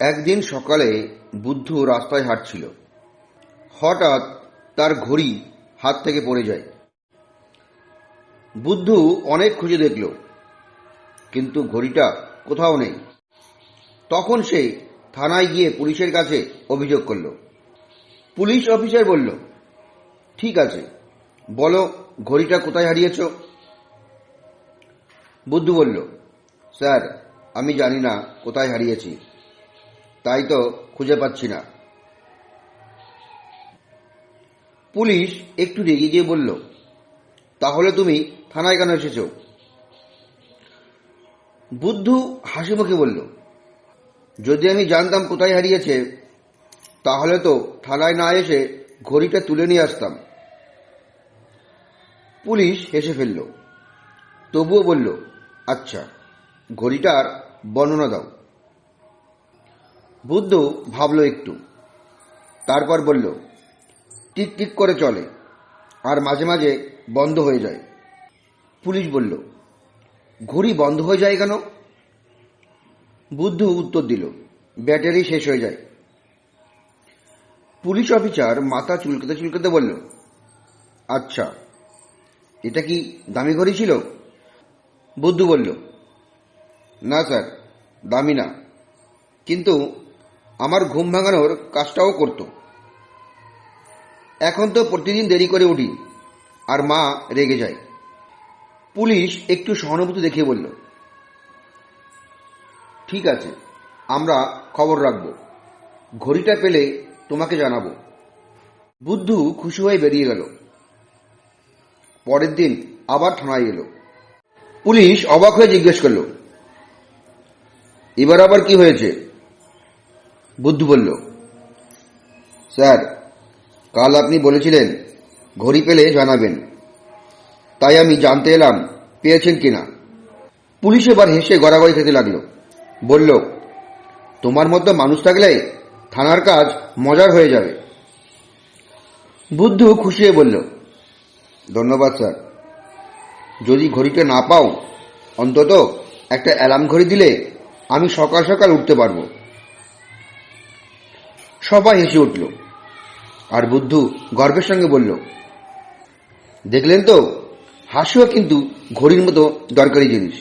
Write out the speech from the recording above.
একদিন সকালে বুদ্ধ রাস্তায় হাঁটছিল। হঠাৎ তার ঘড়ি হাত থেকে পড়ে যায়। বুদ্ধ অনেক খুঁজে দেখল, কিন্তু ঘড়িটা কোথাও নেই। তখন সে থানায় গিয়ে পুলিশের কাছে অভিযোগ করল। পুলিশ অফিসার বলল, ঠিক আছে, বলো ঘড়িটা কোথায় হারিয়েছ? বুদ্ধ বলল, স্যার, আমি জানি না কোথায় হারিয়েছি। তাই তো খুঁজে পাচ্ছি না। পুলিশ একটু রেগে গিয়ে বলল, তাহলে তুমি থানায় কেন এসেছ? বুদ্ধু হাসি মুখে বলল, যদি আমি জানতাম কোথায় হারিয়েছে, তাহলে তো থানায় না এসে ঘড়িটা তুলে নিয়ে আসতাম। পুলিশ হেসে ফেলল, তবুও বলল আচ্ছা ঘড়িটার বর্ণনা দাও। বুদ্ধ ভাবল একটু। তারপর বলল, টিক টিক করে চলে, আর মাঝে মাঝে বন্ধ হয়ে যায়। পুলিশ বলল, ঘড়ি বন্ধ হয়ে যায় কেন? বুদ্ধ উত্তর দিল, ব্যাটারি শেষ হয়ে যায়। পুলিশ অফিসার মাথা চুলকাতে চুলকাতে বলল আচ্ছা এটা কি দামি ঘড়ি ছিল? বুদ্ধু বলল, না স্যার, দামি না। কিন্তু আমার ঘুম ভাঙানোর কাজটাও করত। এখন তো প্রতিদিন দেরি করে উঠি আর মা রেগে যায়। পুলিশ একটু সহানুভূতি দেখিয়ে বলল, ঠিক আছে, আমরা খবর রাখব। ঘড়িটা পেলে তোমাকে জানাব। বুদ্ধু খুশি হয়ে বেরিয়ে গেল। পরের দিন আবার থানায় এলো। পুলিশ অবাক হয়ে জিজ্ঞেস করল, এবার আবার কি হয়েছে? বুদ্ধু বলল, স্যার, কাল আপনি বলেছিলেন, ঘড়ি পেলে জানাবেন। তাই আমি জানতে এলাম, পেয়েছেন কিনা? পুলিশ এবার হেসে গড়াগড়ি খেতে লাগল। বলল, তোমার মতো মানুষ থাকলে থানার কাজ মজার হয়ে যাবে। বুদ্ধ খুশি হয়ে বলল, ধন্যবাদ, স্যার। যদি ঘড়িটা না পাও, অন্তত একটা অ্যালার্ম ঘড়ি দিলে আমি সকাল সকাল উঠতে পারব। সবাই হেসে উঠল। আর বুদ্ধ গর্বের সঙ্গে বলল, দেখলেন তো হাসিও কিন্তু ঘড়ির মতো দরকারি জিনিস।